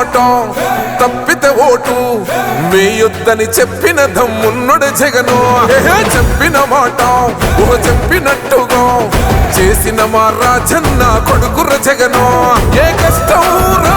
మాట తప్పితే ఓటు. వేయొద్దని చెప్పిన దమ్మున్నడు జగను. చెప్పిన మాట ఊహ చెప్పినట్టుగా. చేసిన మా రాజన్న కొడుకుర జగను. ఏ కష్టం రా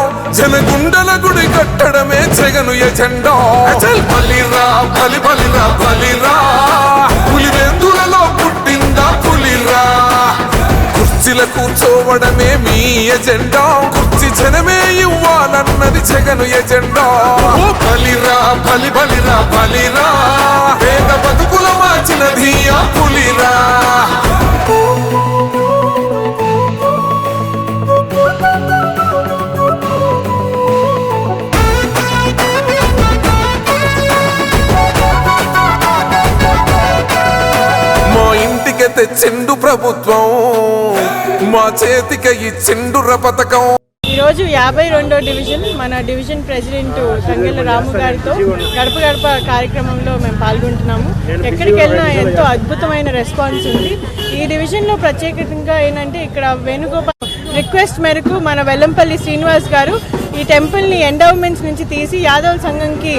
జనగుండల గుడి కట్టడమే జగను ఎజెండో. అచల్. బలిరా బలి బలిరా బలిరా. పులివెందులలో పుట్టిందా పులిరా? కుర్చీల కూర్చోవడమే మీ ఎజెండా. కుర్చీ జనమే ఇవ్వాలన్నది జగను ఎజెండా. బలిరా తెచ్చిండు ప్రభుత్వం. మా చేతికి ఇచ్చిండుర పథకం. ఈరోజు యాభై రెండో డివిజన్ మన డివిజన్ ప్రెసిడెంట్ గంగెల రాము గారితో గడప గడప కార్యక్రమంలో మేము పాల్గొంటున్నాము. ఎక్కడికి వెళ్ళినా ఎంతో అద్భుతమైన రెస్పాన్స్ ఉంది. ఈ డివిజన్లో ప్రత్యేకంగా ఏంటంటే ఇక్కడ వేణుగోపాల్ రిక్వెస్ట్ మేరకు మన వెల్లంపల్లి శ్రీనివాస్ గారు ఈ టెంపుల్ని ఎండోమెంట్స్ నుంచి తీసి యాదవ్ సంఘంకి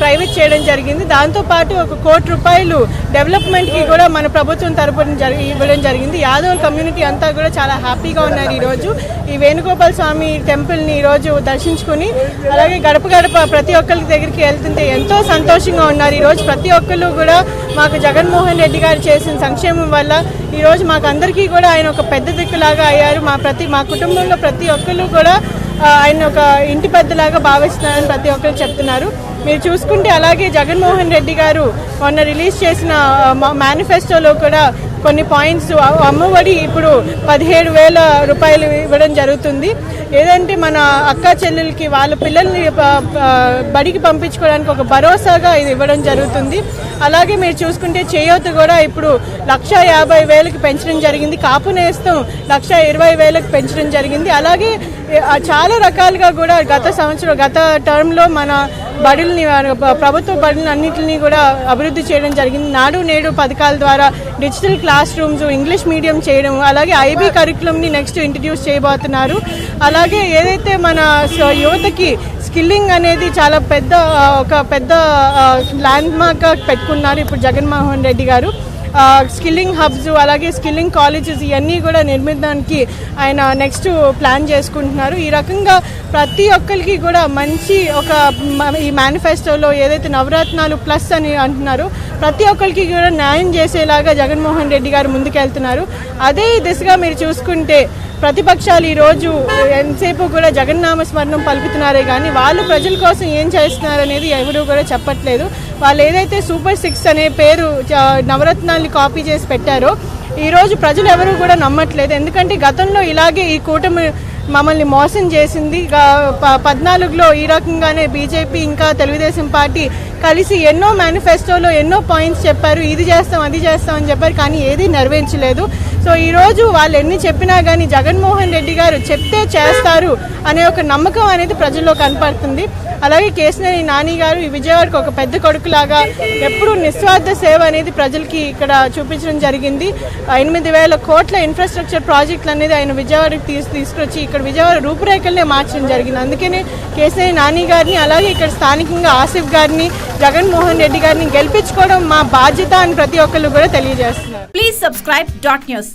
ప్రైవేట్ చేయడం జరిగింది. దాంతోపాటు ఒక కోటి రూపాయలు డెవలప్మెంట్కి కూడా మన ప్రభుత్వం తరపున జరిగి ఇవ్వడం జరిగింది. యాదవ్ కమ్యూనిటీ అంతా కూడా చాలా హ్యాపీగా ఉన్నారు ఈరోజు. ఈ వేణుగోపాల్ స్వామి టెంపుల్ని ఈరోజు దర్శించుకుని అలాగే గడప గడప ప్రతి ఒక్కరి దగ్గరికి వెళ్తుంటే ఎంతో సంతోషంగా ఉన్నారు. ఈరోజు ప్రతి ఒక్కరు కూడా మాకు జగన్మోహన్ రెడ్డి గారు చేసిన సంక్షేమం వల్ల ఈరోజు మాకు అందరికీ కూడా ఆయన ఒక పెద్ద దిక్కులాగా అయ్యారు. మా ప్రతి మా కుటుంబంలో ప్రతి ఒక్కరు కూడా ఆయన ఒక ఇంటి పెద్దలాగా భావిస్తున్నారని ప్రతి ఒక్కరు చెప్తున్నారు. మీరు చూసుకుంటే అలాగే జగన్మోహన్ రెడ్డి గారు మొన్న రిలీజ్ చేసిన మేనిఫెస్టోలో కూడా కొన్ని పాయింట్స్ అమ్మఒడి ఇప్పుడు పదిహేడు వేల రూపాయలు ఇవ్వడం జరుగుతుంది. ఏదంటే మన అక్క చెల్లెలకి వాళ్ళ పిల్లల్ని బడికి పంపించుకోవడానికి ఒక భరోసాగా ఇది ఇవ్వడం జరుగుతుంది. అలాగే మీరు చూసుకుంటే చేయూత కూడా ఇప్పుడు లక్ష యాభై వేలకు పెంచడం జరిగింది. కాపు నేస్తం లక్ష ఇరవై వేలకు పెంచడం జరిగింది. అలాగే చాలా రకాలుగా కూడా గత సంవత్సరం గత టర్మ్లో మన బడుల్ని ప్రభుత్వ బడులను అన్నింటినీ కూడా అభివృద్ధి చేయడం జరిగింది. నాడు నేడు పథకాల ద్వారా digital classrooms English medium చేయడం అలాగే ఐబీ కరికులంని నెక్స్ట్ ఇంట్రడ్యూస్ చేయబోతున్నారు. అలాగే ఏదైతే మన యువతకి స్కిల్లింగ్ అనేది చాలా పెద్ద ఒక పెద్ద ల్యాండ్ మార్క్గా పెట్టుకున్నారు ఇప్పుడు జగన్మోహన్ రెడ్డి గారు. స్కిల్లింగ్ హబ్స్ అలాగే స్కిల్లింగ్ కాలేజెస్ ఇవన్నీ కూడా నిర్మించడానికి ఆయన నెక్స్ట్ ప్లాన్ చేసుకుంటున్నారు. ఈ రకంగా ప్రతి ఒక్కరికి కూడా మంచి ఒక ఈ మేనిఫెస్టోలో ఏదైతే నవరత్నాలు ప్లస్ అని అంటున్నారు ప్రతి ఒక్కరికి కూడా న్యాయం చేసేలాగా జగన్మోహన్ రెడ్డి గారు ముందుకెళ్తున్నారు. అదే దిశగా మీరు చూసుకుంటే ప్రతిపక్షాలు ఈరోజు ఎంతసేపు కూడా జగన్నామ స్మరణం పలుకుతున్నారే కానీ వాళ్ళు ప్రజల కోసం ఏం చేస్తున్నారు అనేది ఎవరు కూడా చెప్పట్లేదు. వాళ్ళు ఏదైతే సూపర్ సిక్స్ అనే పేరు నవరత్నాల్ని కాపీ చేసి పెట్టారో ఈరోజు ప్రజలు ఎవరు కూడా నమ్మట్లేదు. ఎందుకంటే గతంలో ఇలాగే ఈ కూటమి మమ్మల్ని మోసం చేసింది. పద్నాలుగులో ఈ రకంగానే బీజేపీ ఇంకా తెలుగుదేశం పార్టీ కలిసి ఎన్నో మేనిఫెస్టోలో ఎన్నో పాయింట్స్ చెప్పారు. ఇది చేస్తాం అది చేస్తాం అని చెప్పారు. కానీ ఏది నెరవేర్చలేదు. సో ఈరోజు వాళ్ళు ఎన్ని చెప్పినా కానీ జగన్మోహన్ రెడ్డి గారు చెప్తే చేస్తారు అనే ఒక నమ్మకం అనేది ప్రజల్లో కనపడుతుంది. అలాగే కేసినేని నాని గారు ఈ విజయవాడకు ఒక పెద్ద కొడుకులాగా ఎప్పుడూ నిస్వార్థ సేవ అనేది ప్రజలకి ఇక్కడ చూపించడం జరిగింది. ఎనిమిది వేల కోట్ల ఇన్ఫ్రాస్ట్రక్చర్ ప్రాజెక్టులు అనేది ఆయన విజయవాడకి తీసు తీసుకొచ్చి ఇక్కడ విజయవాడ రూపురేఖలనే మార్చడం జరిగింది. అందుకనే కేసినేని నాని గారిని అలాగే ఇక్కడ స్థానికంగా ఆసిఫ్ గారిని జగన్మోహన్ రెడ్డి గారిని గెలిపించుకోవడం మా బాధ్యత అని ప్రతి ఒక్కళ్ళు కూడా తెలియజేస్తున్నారు. Please subscribe dot news